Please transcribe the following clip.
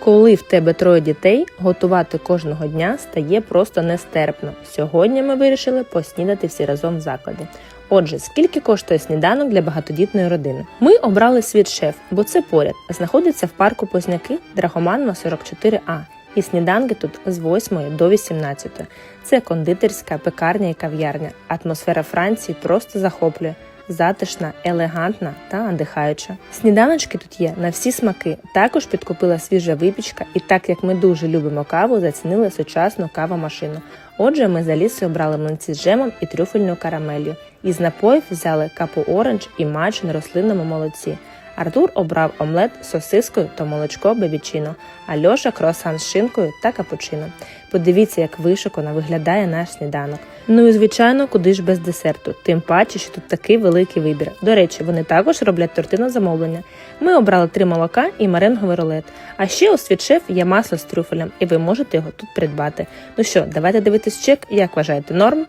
Коли в тебе троє дітей, готувати кожного дня стає просто нестерпно. Сьогодні ми вирішили поснідати всі разом в закладі. Отже, скільки коштує сніданок для багатодітної родини? Ми обрали світ шеф, бо це поряд. Знаходиться в парку Позняки Драгоманова 44А. І сніданки тут з 8 до 18. Це кондитерська, пекарня і кав'ярня. Атмосфера Франції просто захоплює. Затишна, елегантна та надихаюча. Сніданочки тут є на всі смаки. Також підкупила свіжа випічка, і так як ми дуже любимо каву, зацінили сучасну кавомашину. Отже, ми за лісою обрали млинці з джемом і трюфельною карамелью. Із напоїв взяли капу оранж і матч на рослинному молоці. Артур обрав омлет з сосискою та молочко бебічино, а Льоша круасан з шинкою та капучино. Подивіться, як вишукано виглядає наш сніданок. Ну і звичайно, куди ж без десерту, тим паче, що тут такий великий вибір. До речі, вони також роблять торти на замовлення. Ми обрали три молока і меренговий рулет. А ще у світшеф є масло з трюфелем, і ви можете його тут придбати. Ну що, давайте дивитись чек. Як вважаєте, норм?